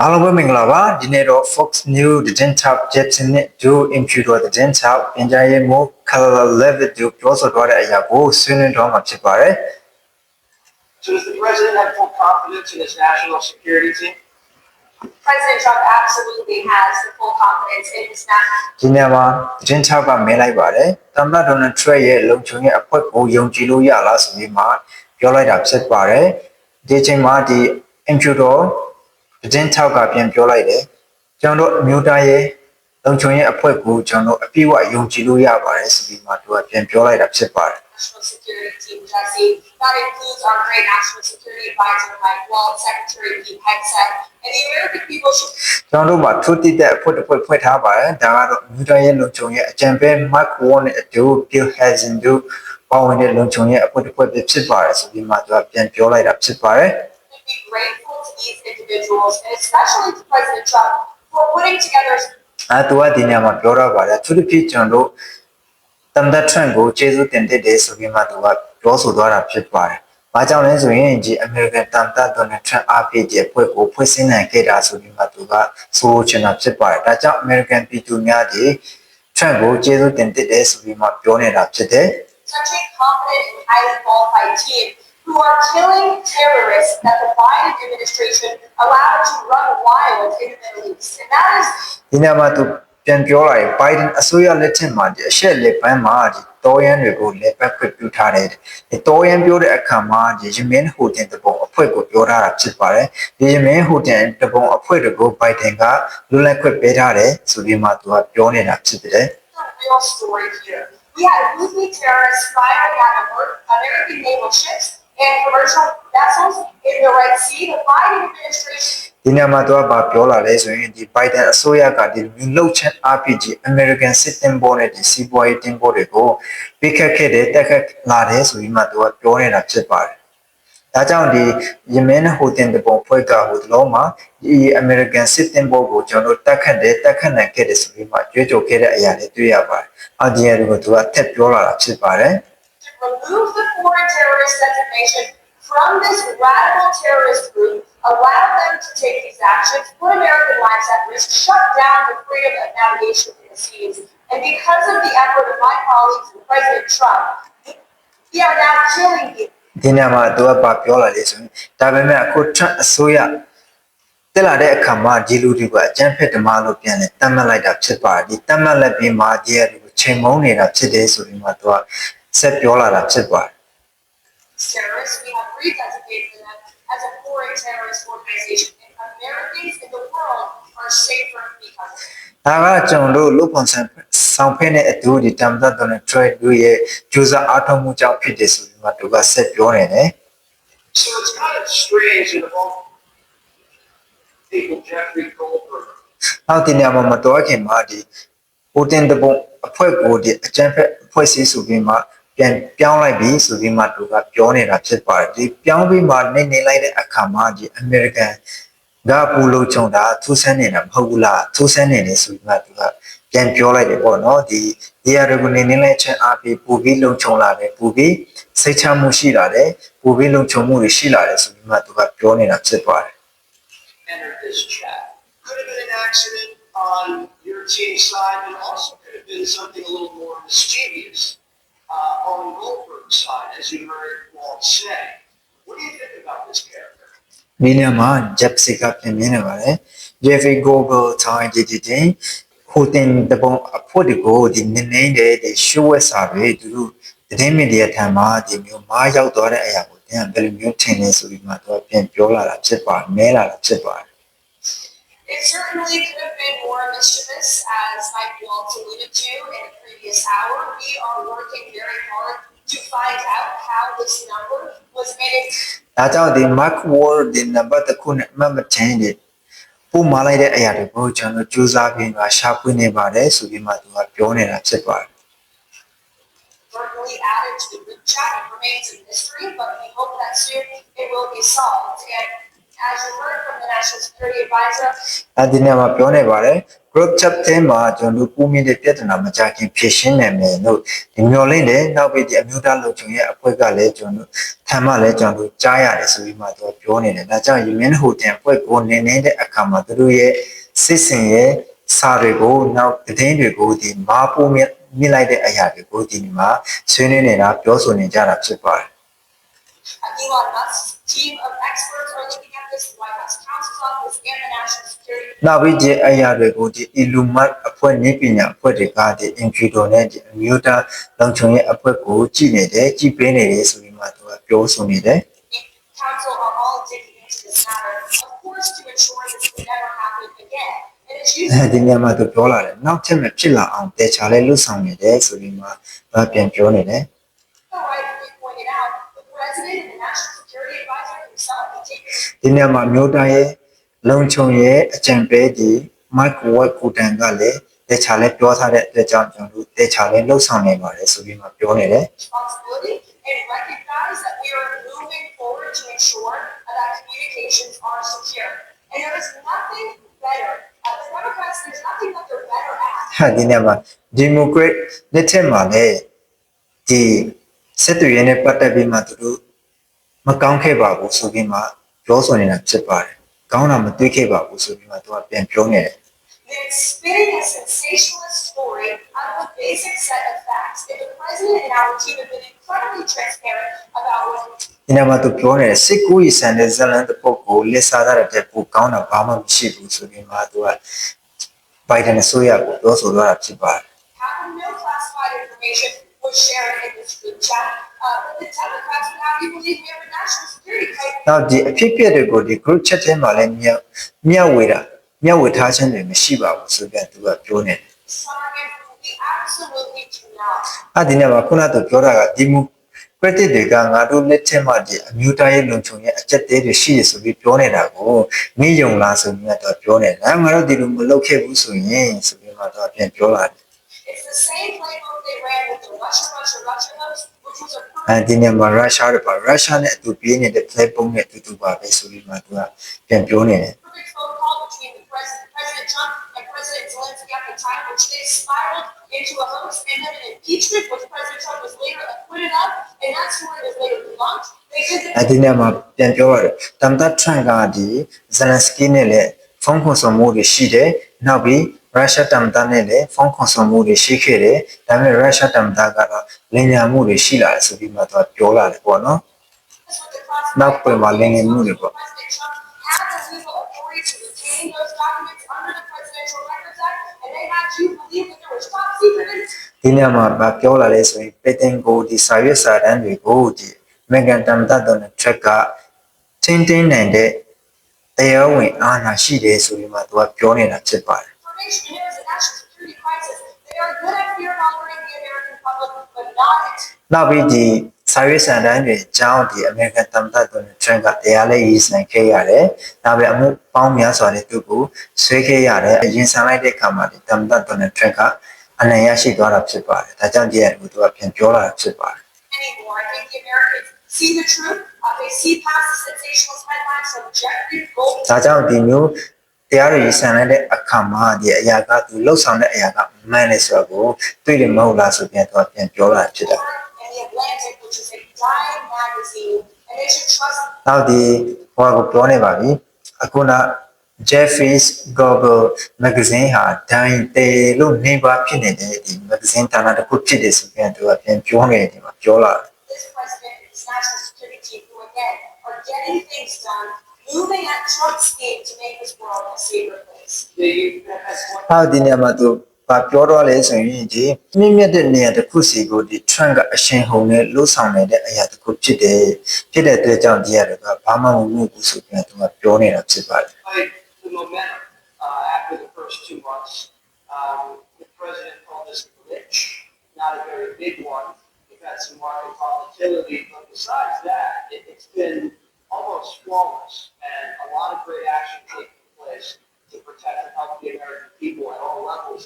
အားလုံးပဲမင်္ဂလာပါဒီနေ့တော့ Fox New တင်ချပ် Jetson နဲ့ Do Imputer တင်ချပ်ပြင်ကြရေးမို့ Color Level တို့ပြောဆိုထားတဲ့အရာကိုဆွေးနွေးတော့မှာဖြစ်ပါတယ် So does the president have full confidence in his national security team? President Trump absolutely has the full confidence in his national ဒီနေ့မှာတင်ချပ်ကမဲလိုက်ပါတယ်သမ္မတ Donald Trump ရဲ့လုံခြုံရေးအဖွဲ့ကိုယုံကြည်လို့ရလားဆိုပြီးမှပြောလိုက်တာဖြစ်ပါတယ်ဒီအချိန်မှာဒီ Imputer တင်ချပ်ကပြန်ပြောလိုက်တယ်ကျွန်တော်တို့အမျိုးသားရဲ့လုံခြုံရေးအဖွဲ့ကိုကျွန်တော်တို့အပြည့်အဝယုံကြည်လို့ရပါတယ်ဆိုပြီးမှသူကပြန်ပြောလိုက်တာဖြစ်ပါတယ် security team, Jesse. That includes our great national security advisor, Mike Waltz, Secretary Pete Hegseth, and the American people should ကျွန်တော်တို့မှာထုတည်တဲ့အဖွဲ့တစ်ဖွဲ့ဖွဲ့ထားပါတယ်ဒါကတော့မြူတန်ရဲ့လုံခြုံရဲ့အကြံပေး Mark Warren နဲ့အတူ Bill Hazen တို့ပါဝင်တဲ့လုံခြုံရဲ့အဖွဲ့တစ်ဖွဲ့ပဲဖြစ်ပါတယ်ဆိုပြီးမှသူကပြန်ပြောလိုက်တာဖြစ်ပါတယ် be grateful to these individuals, and especially to President Trump, for putting together အဲသူကဒီညမှာပြောတော့ပါတယ်သူတို့ဖြစ်ကျွန်တော်တို့တမ်ဒတ်ထရန့်ကိုကျေးဇူးတင်တဲ့ဆိုပြီးမှသူကပြောဆိုသွားတာဖြစ်ပါတယ်။ဘာကြောင့်လဲဆိုရင်ဒီ American တမ်ဒတ်ဒေါ်နယ်ထရန့်အားပေးတဲ့အဖွဲ့ကိုဖွဲ့စည်းနိုင်ခဲ့တာဆိုပြီးမှသူကဆိုလိုချင်တာဖြစ်ပါတယ်။ဒါကြောင့် American ပြည်သူများဒီ Trump ကိုကျေးဇူးတင်တဲ့ဆိုပြီးမှပြောနေတာဖြစ်တယ်။ such a competent and highly qualified team who are killing terrorists that the Biden administration allowed to run wild in the Middle East. And that is ဒီညမှာသူပြန်ပြောလာရင် Biden အစိုးရလက်ထက်မှာဒီအရှက်လက်ပန်းမှာဒီတော်ရန်တွေကိုလက်ပတ်ခွင့်ပြုထားတယ်ဒီတော်ရန်ပြောတဲ့အခါမှာဒီယမင်းဟိုတင်တပုံအဖွဲ့ကိုပြောထားတာဖြစ်ပါတယ်ဒီယမင်းဟိုတင်တပုံအဖွဲ့တွေကို Biden ကလွတ်လပ်ခွင့်ပေးထားတယ်ဆိုပြီးမှသူကပြောနေတာဖြစ်တယ် the real story here. We had Houthi terrorists firing at Amer- American naval ships and commercial vessels in the Red Sea. The Biden administration ဒီညမှာသူကပြောလာလဲဆိုရင်ဒီ Biden အစိုးရကဒီလူလှုပ်ချက် RPG American စစ်တင်ပေါ်နဲ့ဒီစီးပွားရေးတင်ပေါ်တွေကိုပိတ်ခတ်ခဲ့တယ်တက်ခတ်လာတယ်ဆိုပြီးမှသူကပြောနေတာဖြစ်ပါတယ်ဒါကြောင့်ဒီယမင်းဟိုတင်တပုံဖွဲ့ကဟိုတလုံးမှာဒီ American စစ်တင်ဘောကိုကျွန်တော်တက်ခတ်တယ်တက်ခတ်နိုင်ခဲ့တယ်ဆိုပြီးမှကြွေးကြော်ခဲ့တဲ့အရာတွေတွေ့ရပါတယ်။အဒီရကိုသူကထက်ပြောလာတာဖြစ်ပါတယ် to remove the foreign terrorist designation from this radical terrorist group, allow them to take these actions, put American lives at risk, shut down the freedom of navigation in the seas. And because of the effort of my colleagues and President Trump, we are now killing the ။ဒီနေ့မှာသူကပြောလာလေဆိုရင်ဒါပေမဲ့အခု Trump အစိုးရတက်လာတဲ့အခါမှာဒီလူတွေကအကြမ်းဖက်ဓမ္မလို့ပြန်လဲတတ်မှတ်လိုက်တာဖြစ်ပါတယ်။ဒီတတ်မှတ်လက်ပြီးမှဒီရကိုချိန်မုံနေတာဖြစ်တယ်ဆိုပြီးမှသူက ဆက်ပြောလာတာဖြစ်ပါတယ် terrorists, we have redesignated them as a foreign terrorist organization. And Americans in the world are safer because of it. ဒါကကျွန်တော်တို့လူပုံစံဆောင်ဖက်တဲ့အတူဒီတမ်ဒတ်ဒေါ်နယ်ထရန့်တို့ရဲ့ကြိုးစားအားထုတ်မှုကြောင့်ဖြစ်တယ်ဆိုပြီးမှသူကဆက်ပြောနေတယ် So it's kind of strange that of all people, Jeffrey Goldberg, ။နောက်တင်ရမှာမတော်ခင်မှာဒီဟိုတင်တပုံအဖွဲ့ကိုဒီအကြံဖက်အဖွဲ့စည်းဆိုပြီးမှ ပြန်ပြောင်းလိုက်ပြီဆိုပြီးမှသူကပြောနေတာဖြစ်ပါတယ်။ဒီပြောင်းပြီးမှနေနေလိုက်တဲ့အခါမှာဒီ American ကပူလို့ချုံတာသူဆန်းနေတာမဟုတ်ဘူးလားသူဆန်းနေတယ်ဆိုပြီးမှသူကပြန်ပြောလိုက်တယ်ပေါ့နော်ဒီဒီရကိုနေနေလိုက်ချင်းအားပြီးပူပြီးလုံချုံလာတယ်ပူပြီးစိတ်ချမှုရှိလာတယ်ပူပြီးလုံချုံမှုတွေရှိလာတယ်ဆိုပြီးမှသူကပြောနေတာဖြစ်ပါတယ် entered this chat. Could have been an accident on your team's side, but also could have been something a little more mischievous uh, on Goldberg's side, as you heard Walt say. What do you think about this character? မင်းနဲ့မှာဂျက်စီကပြင်မြင်နေပါတယ်ဂျက်ဖီဂိုဂယ်တိုင်းဒီဒီတင်ဟိုတင်တပုံအဖို့ဒီကိုဒီနင်းနေတဲ့ဒီရှိုးဝက်စာတွေသူတို့သတင်းမီဒီယာထံမှာဒီမျိုးမားရောက်သွားတဲ့အရာကိုတင်ဘယ်လိုမျိုးထင်လဲဆိုပြီးမှသူကပြန်ပြောလာတာဖြစ်ပါတယ်မဲလာတာဖြစ်ပါတယ် It certainly could have been more mischievous, as Mike Waltz alluded to in a previous hour. We are working very hard to find out how this number was made. ဒါကြောင့်ဒီ Mark Ward ဒီနံပါတ်တစ်ခုနဲ့အမှတ်မထင်တဲ့ပုံမလိုက်တဲ့အရာတွေကိုကျွန်တော်စူးစမ်းပြီးမှရှာဖွေနေပါတယ်ဆိုပြီးမှသူကပြောနေတာဖြစ်ပါတယ် verbally added to the group chat. It remains a mystery, but we hope that soon it will be solved. And as you heard from the National Security Advisor, အဲဒီနေရာမှာပြောနေပါတယ် group chat ထဲမှာကျွန်တော်တို့ပူမင်းတဲ့ပြဿနာမကြခင်ဖြေရှင်းနိုင်မယ်လို့ဒီမျိုးလေးနဲ့နောက်ပြီးဒီအမျိုးသားလုံခြုံရေးအဖွဲ့ကလည်းကျွန်တော်တို့ထမ်းမှလည်းကျွန်တော်တို့ကြားရတယ်ဆိုပြီးမှသူကပြောနေတယ်ဒါကြောင့်ယမင်းဟိုတင်အဖွဲ့ကိုနေနေတဲ့အခါမှာသူတို့ရဲ့စစ်စင်ရဲ့စာတွေကိုနောက်သတင်းတွေကိုဒီမာပူမြင့်မြင့်လိုက်တဲ့အရာတွေကိုဒီမှာဆွေးနွေးနေတာပြောဆိုနေကြတာဖြစ်ပါတယ် Elon Musk's team of experts are နောက်ပြီးဒီအရာတွေကိုဒီ Illumat အဖွဲ့နည်းပညာအဖွဲ့တွေကဒီ Intuitor နဲ့ဒီအမျိုးသားလုံခြုံရေးအဖွဲ့ကိုကြည့်နေတယ်ကြည့်ပေးနေတယ်ဆိုပြီးမှသူကပြောဆိုနေတယ် Council are all digging into this matter, of course, to ensure this will never happen again. And it's using အဲဒီနေရာမှာသူပြောလာတယ်နောက်ထပ်မဖြစ်လာအောင်တေချာလေးလှုပ်ဆောင်နေတယ်ဆိုပြီးမှသူကပြန်ပြောနေတယ် the right we pointed out, the president and the National Security Advisor himself have taken ဒီနေရာမှာအမျိုးသားရဲ့ လုံခြုံရေးအကြံပေးဒီ Mike White ကိုတန်ကလည်းတေချာလေးပြောထားတဲ့အတွက်ကြောင့်ကျွန်တော်တို့တေချာလေးလှုပ်ဆောင်နေပါတယ်ဆိုပြီးမှပြောနေတယ် responsibility and recognize that we are moving forward to ensure that communications are secure. And there is nothing better, uh, the Democrats, there's nothing that they're better at ဟာဒီနေ့မှာဒီမိုကရက်လက်ထက်မှာလည်းဒီစစ်တူရေးနဲ့ပတ်သက်ပြီးမှသူတို့မကောင်းခဲ့ပါဘူးဆိုပြီးမှပြောဆိုနေတာဖြစ်ပါတယ်။ ကောင်းတာမတွေ့ခဲ့ပါဘူးဆိုပြီးမှသူကပြန်ပြောနေတယ် They're spinning a sensationalist story out of a basic set of facts. And the president and our team have been incredibly transparent about what ။ဒီနေ့မှာသူပြောနေတယ်စစ်ကူးရေးဆန်တဲ့ဇလန်တစ်ပုတ်ကိုလက်စားတဲ့တဲ့ပိုကောင်းတာဘာမှမရှိဘူးဆိုပြီးမှသူကဘိုင်ဒန်အစိုးရကိုပြောဆိုသွားတာဖြစ်ပါတယ် happened. No classified information was shared in this group chat. Uh, but the Democrats would have you believe we have a national security crisis. ။နောက်ဒီအဖြစ်အပျက်တွေကိုဒီ group chat ထဲမှာလည်းမြတ်မြတ်ဝေတာမြတ်ဝေထားခြင်းတွေမရှိပါဘူးဆိုပြီးသူကပြောနေတယ် Simon, we absolutely do not. အဲ့ဒီနေ့မှာခုနကပြောတာကဒီမူ credit တွေကငါတို့လက်ထက်မှာဒီအမျိုးသားရေးလုံခြုံရေးအချက်သေးတွေရှိရဆိုပြီးပြောနေတာကိုမင်းယုံလားဆိုပြီးတော့ပြောနေတာငါတို့ဒီလိုမလုပ်ခဲ့ဘူးဆိုရင်ဆိုပြီးတော့ပြန်ပြောလာတယ် It's the same playbook they ran with the Russia, Russia, Russia hoax, which was a အဲဒီနေ့မှာရုရှားတွေပါရုရှားနဲ့အတူပြေးနေတဲ့ platform နဲ့အတူတူပါပဲဆိုပြီးမှသူကပြန်ပြောနေတယ် perfect phone call between the president, President Trump and President Zelensky at the time, which they spiraled into a hoax and then an impeachment, which President Trump was later acquitted of, and that story was later debunked. They did the အဲဒီနေ့မှာပြန်ပြောရတယ်တမ်တာထရန်ကဒီဇလန်စကီနဲ့လည်းဖုန်းခွန်ဆောင်မှုတွေရှိတယ်နောက်ပြီး ရုရှားတမ်တာနဲ့လည်းဖုန်းခွန်ဆောင်မှုတွေရှိခဲ့တယ်ဒါပေမဲ့ရုရှားတမ်တာကတော့လင်ညာမှုတွေရှိလာတယ်ဆိုပြီးမှသူကပြောလာတယ်ပေါ့နော် That's what the classified နောက်ပြန်ပါလင်းနေမှုတွေပေါ့ President Trump had the legal authority to retain those documents under the Presidential Records Act, and they had you believe that there was top secret information ဒီနေ့မှာဗာပြောလာလဲဆိုရင်ပေတင်ကိုဒီစာရွက်စာတမ်းတွေကိုဒီအမေရိကန်တမ်တာတော်နဲ့ track ကချင်းတင်းနိုင်တဲ့တရားဝင်အာဏာရှိတယ်ဆိုပြီးမှသူကပြောနေတာဖြစ်ပါတယ် information and there is a national security crisis. They are good at fear mongering the American public, but not at နောက်ပြီးဒီစာရွက်စာတမ်းတွေအကြောင်းဒီအမေရိကန်တမ်တာတော်နဲ့ track ကတရားလေးရေးဆိုင်ခဲ့ရတယ်။နောက်ပြီးအမှုပေါင်းများစွာနဲ့သူ့ကိုဆွဲခဲ့ရတယ်။အရင်ဆန်လိုက်တဲ့အခါမှာဒီတမ်တာတော်နဲ့ track ကအနိုင်ရရှိသွားတာဖြစ်ပါတယ်။ဒါကြောင့်ဒီအကူသူကပြန်ပြောလာတာဖြစ်ပါတယ် anymore. I think the Americans see the truth. Uh, they see past the sensationalist headlines from Jeffrey Gold. ဒါကြောင့်ဒီမျိုး တရားတွေဆန်လိုက်တဲ့အခါမှာဒီအရာကသူလှုပ်ဆောင်တဲ့အရာကမှန်တယ်ဆိုတော့တွေ့တယ်မဟုတ်လားဆိုပြန်တော့ပြန်ပြောလာဖြစ်တာ and the Atlantic, which is a dying magazine, and they should trust နောက်ဒီဟိုကပြောနေပါပြီအခုန Jeffries Global Magazine ဟာဒိုင်းတေလို့နေပါဖြစ်နေတဲ့ဒီ magazine ဌာနတစ်ခုဖြစ်တယ်ဆိုပြန်သူကပြန်ပြောနေတယ်ဒီမှာပြောလာတယ် this president and his national security team, who again are getting things done, moving at Trump's speed to make this world a safer place. Yeah, you, that's one ဟာဒီနေရာမှာသူဘာပြောတော့လဲဆိုရင်ဒီမြင့်မြတ်တဲ့နေရာတစ်ခုစီကိုဒီ Trump ကအရှင်ဟုန်နဲ့လှုပ်ဆောင်နေတဲ့အရာတစ်ခုဖြစ်တယ်ဖြစ်တဲ့အတွက်ကြောင့်ဒီရတွေကဘာမှမမှုဘူးဆိုပြန်သူကပြောနေတာဖြစ်ပါတယ် despite the momentum uh, after the first two months. Um, the president called this a glitch, not a very big one. We've had some market volatility, but besides that, it, it's been almost flawless and a lot of great action taking place to protect and help the American people at all levels.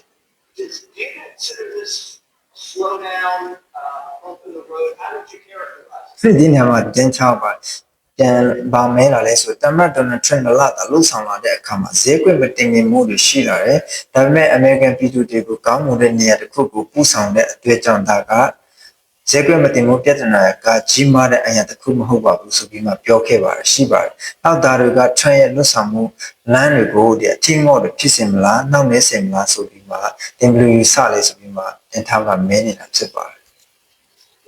Does, do you consider this a slowdown, uh, bump in the road? How would you characterize it? ဒီနေရာမှာတင်ချောက်ပါတပြန်ပါမဲလာလဲဆိုတမတ်ဒေါ်နယ်ထရန့်လာတာလှုပ်ဆောင်လာတဲ့အခါမှာဈေးကွက်မတင်ငင်မှုတွေရှိလာတယ်။ဒါပေမဲ့ American ပြည်သူတွေကိုကောင်းမွန်တဲ့နေရာတစ်ခုကိုပို့ဆောင်တဲ့အတွက်ကြောင့်ဒါက ဈေးကွက်မတင်မှုပြဿနာကကြီးမားတဲ့အရာတစ်ခုမဟုတ်ပါဘူးဆိုပြီးမှပြောခဲ့ပါတယ်ရှိပါတယ်။နောက်သားတွေကထရန့်ရဲ့လှုပ်ဆောင်မှုလမ်းတွေကိုဒီအထင်မော့တွေဖြစ်စင်မလားနောက်နေစင်မလားဆိုပြီးမှတင်ဘလူယူဆလဲဆိုပြီးမှတင်ထားကမဲနေတာဖြစ်ပါတယ်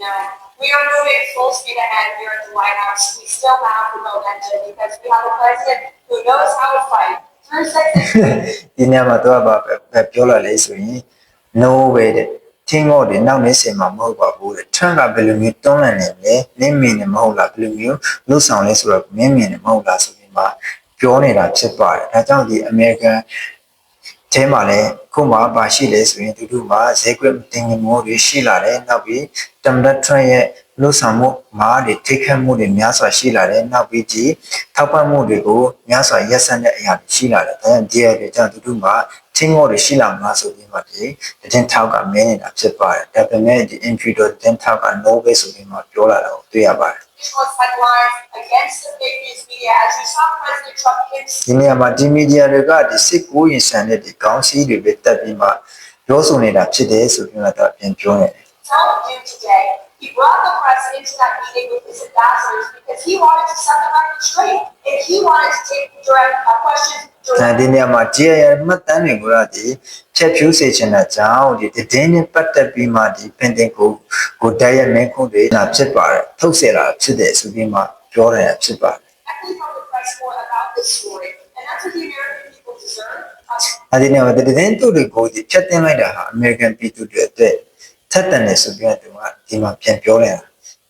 Now, we are moving full speed ahead here at the White House. We still have the momentum because we have a president who knows how to fight through thick and thin. ဒီနေရာမှာတော့ဘာပဲပြောလာလဲဆိုရင် no way တဲ့ ထင်းငေါ့တွေနောက်နေစင်မှာမဟုတ်ပါဘူးတဲ့ထရန့်ကဘယ်လိုမျိုးတွန်းလှန်နေလဲနင်းမြင်နေမဟုတ်လားဘယ်လိုမျိုးလှုပ်ဆောင်လဲဆိုတော့မင်းမြင်နေမဟုတ်လားဆိုပြီးမှပြောနေတာဖြစ်ပါတယ်ဒါကြောင့်ဒီ American အဲမှာလည်းခုမှပါရှိလဲဆိုရင်သူတို့မှာဈေးကွက်တင်ငင်မှုတွေရှိလာတယ်နောက်ပြီးတမ်လက်ထရန့်ရဲ့လှုပ်ဆောင်မှုမားတွေထိခတ်မှုတွေများစွာရှိလာတယ်နောက်ပြီးဒီထောက်ပံ့မှုတွေကိုများစွာရက်စက်တဲ့အရာတွေရှိလာတယ်ဒါကြောင့်ဒီရဲ့ကြောင့်သူတို့မှာချင်းငေါ်တွေရှိလာမှာဆိုပြီးမှဒီတင်ထောက်ကမင်းနေတာဖြစ်ပါတယ်ဒါပေမဲ့ဒီ infidel တင်ထောက်က no way ဆိုပြီးမှပြောလာတာကိုတွေ့ရပါတယ် Visual headlines against the ဒီနေရာမှာဒီမီဒီယာတွေကဒီစစ်ကိုရင်ဆန်တဲ့ဒီကောင်းစီးတွေပဲတက်ပြီးမှပြောဆိုနေတာဖြစ်တယ်ဆိုပြီးတော့ပြန်ပြောရတယ် He brought the president to that meeting with his ambassadors because he wanted to set the record straight and he wanted to take direct questions ဒီနေရာမှာ GIR မှတ်တမ်းတွေကိုရသည်ဖြည့်ဖြူးစေချင်တာကြောင့်ဒီတည်င်းနဲ့ပတ်သက်ပြီးမှဒီပင်တင်ကိုကိုတိုက်ရမင်းခုတွေဖြစ်ပါတယ်ထုတ်ဆယ်တာဖြစ်တယ်ဆိုပြီးမှပြောရတာဖြစ်ပါတယ် Directly from the press more about this story. And that's what the American people deserve. Uh, အဲဒီနေရာမှာဒီတင်းသူတွေကိုဒီဖြတ်တင်လိုက်တာဟာ American ပြည်သူတွေအတွက်ထက်တန်တယ်ဆိုပြီးတော့သူကဒီမှာပြန်ပြောနေတာ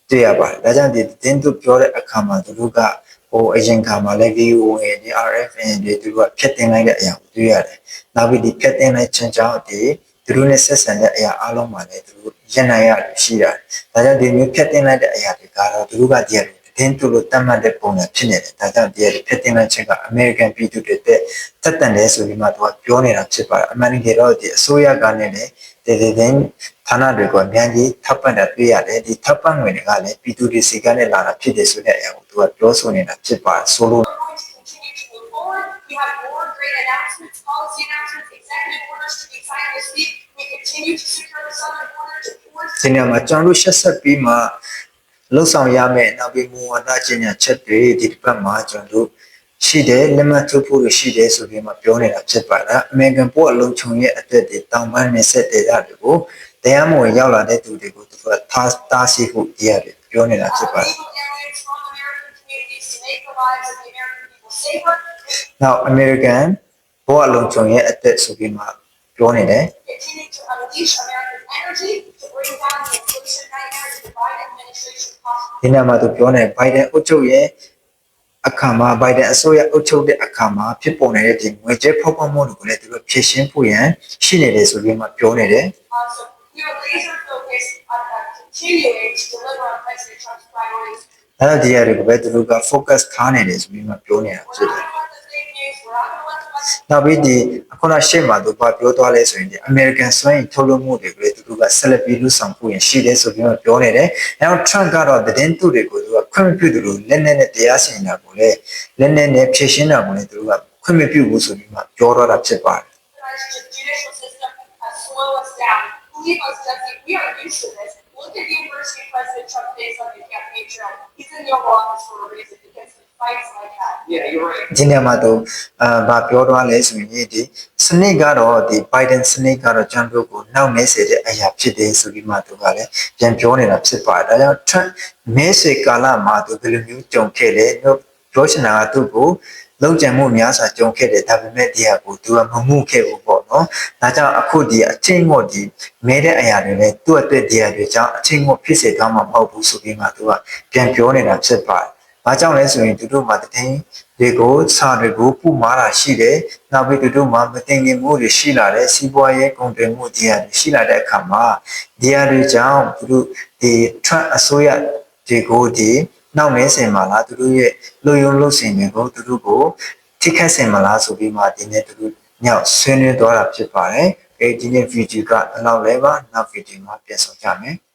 တွေ့ရပါတယ်ဒါကြောင့်ဒီတင်းသူပြောတဲ့အခါမှာသူတို့ကဟိုအရင်ခါမှာလည်း VOA ဒီ RFN တွေသူတို့ကဖြတ်တင်လိုက်တဲ့အရာကိုတွေ့ရတယ်နောက်ပြီးဒီဖြတ်တင်လိုက်ခြင်းကြောင့်ဒီသူတို့နဲ့ဆက်ဆံတဲ့အရာအလုံးမှာလည်းသူတို့ရနိုင်ရရှိတာဒါကြောင့်ဒီမျိုးဖြတ်တင်လိုက်တဲ့အရာတွေကတော့သူတို့ကဒီ တင်းသူလို့တတ်မှတ်တဲ့ပုံစံဖြစ်နေတယ်ဒါကြောင့်ဒီဖြတ်တင်လိုက်ခြင်းက American ပြည်သူတွေအတွက်တက်တန်တယ်ဆိုပြီးမှသူကပြောနေတာဖြစ်ပါတယ်အမှန်တကယ်တော့ဒီအစိုးရကလည်းဒီဒီတင်းဌာနတွေကိုအများကြီးထောက်ပံ့တာတွေ့ရတယ်ဒီထောက်ပံ့ငွေတွေကလည်းပြည်သူတွေစီကနေလာတာဖြစ်တယ်ဆိုတဲ့အရာကိုသူကပြောဆိုနေတာဖြစ်ပါတယ်ဆိုလို့ we're going to continue to move forward. We have more great announcements, policy announcements, executive orders to be signed this week. We continue to secure the southern border to force ဒီနေရာမှာကျွန်တော်တို့ရှက်ဆက်ပြီးမှ လှုပ်ဆောင်ရမယ်နောက်ပြီးမူဝါဒကျညာချက်တွေဒီတစ်ပတ်မှာကျွန်တော်တို့ရှိတယ်လက်မှတ်ထိုးဖို့ရှိတယ်ဆိုပြီးမှပြောနေတာဖြစ်ပါတယ်အမေရိကန်ပို့အလုံးချုံရဲ့အတွက်ဒီတောင်ပန်းနဲ့ဆက်တဲ့ရတွေကိုတရားမဝင်ရောက်လာတဲ့သူတွေကိုသူကထားတားဆီးဖို့တရားတွေပြောနေတာဖြစ်ပါတယ် illegal aliens from American communities to make the lives of the American people safer. Now American ဘောအလုံးချုံရဲ့အသက်ဆိုပြီးမှပြောနေတယ် Continue to unleash American energy to bring down the inflation nightmares the Biden administration caused. ဒီနေ့မှာသူပြောနေ Biden အုပ်ချုပ်ရဲ့အခါမှာ Biden အစိုးရအုပ်ချုပ်တဲ့အခါမှာဖြစ်ပေါ်နေတဲ့ဒီငွေကြေးဖောက်ပွားမှုတွေကိုလည်းသူတို့ဖြည့်ရှင်းဖို့ရန်ရှိနေတယ်ဆိုပြီးမှပြောနေတယ် Uh, so we are laser focused on uh, continuing to deliver on President Trump's priorities. အဲဒါဒီအရာတွေကိုပဲသူတို့က focus ထားနေတယ်ဆိုပြီးမှပြောနေတာ We're ဖြစ် not တယ် going to let the fake news, we're not going to let the West နောက်ပြီးဒီအ ခုနရှေ့မှာသူကပြောသွားလဲဆိုရင်ဒီ American စွမ်းရည်ထုတ်လုပ်မှုတွေကိုလည်းသူတို့ကဆက်လက်ပြီးလူဆောင်ဖို့ရန်ရှိတယ်ဆိုပြီးမှပြောနေတယ်။အဲတော့ Trump ကတော့သတင်းသူတွေကိုသူကခွင့်မပြုတယ်လို့လက်နဲ့နဲ့တရားစီရင်တာကိုလည်းလက်နဲ့နဲ့ဖြည့်ရှင်းတာကိုလည်းသူတို့ကခွင့်မပြုဘူးဆိုပြီးမှပြောတော့တာဖြစ်ပါတယ် the judicial system uh, slow us down. Leave us Jesse. We are used to this. Look at the university President Trump face on the campaign trail. He's in the Oval Office for a reason because he fights like that. Yeah, you're right. ဒီနေ့မှာသူအာဗာပြောတော့လဲဆိုရင်ဒီစနစ်ကတော့ဒီ Biden စနစ်ကတော့ကျွန်တော်တို့ကိုနှောက်နေစေတဲ့အရာဖြစ်တယ်ဆိုပြီးမှသူကလည်းပြန်ပြောနေတာဖြစ်ပါတယ်ဒါကြောင့် Trump မဲဆွေကာလမှာသူဘယ်လိုမျိုးကြုံခဲ့လဲပြောချင်တာကသူ့ကိုလုံခြံမှုများစွာကြုံခဲ့တယ်ဒါပေမဲ့တရားကိုသူကမမှုခဲ့ဘူးပေါ့နော်ဒါကြောင့်အခုဒီအချင်းမို့ဒီမဲတဲ့အရာတွေလည်းသူ့အတွက်တရားတွေကြောင့်အချင်းမို့ဖြစ်စေသွားမှာမဟုတ်ဘူးဆိုပြီးမှသူကပြန်ပြောနေတာဖြစ်ပါတယ်။ ဘာကြောင့်လဲဆိုရင်သူတို့မှာတည်င်းတွေကိုစာတွေကိုပူမာတာရှိတယ်။နောက်ပြီးသူတို့မှာမတင်ငင်မှုတွေရှိလာတယ်။စီးပွားရေးကုန်သွယ်မှုတရားတွေရှိလာတဲ့အခါမှာတရားတွေကြောင့်သူတို့ဒီ Trump အစိုးရတွေကိုဒီနောက်မဲစင်မှာလားသူတို့ရဲ့လူယုံလို့စင်တွေကိုသူတို့ကိုထိခတ်စင်မလားဆိုပြီးမှဒီနေ့သူတို့ညောက်ဆွေးနွေးသွားတာဖြစ်ပါတယ်။အဲဒီနေ့ဗီဒီယိုကအလောက်လဲပါနောက်ဗီဒီယိုမှာပြန်ဆောင်ကြမယ်။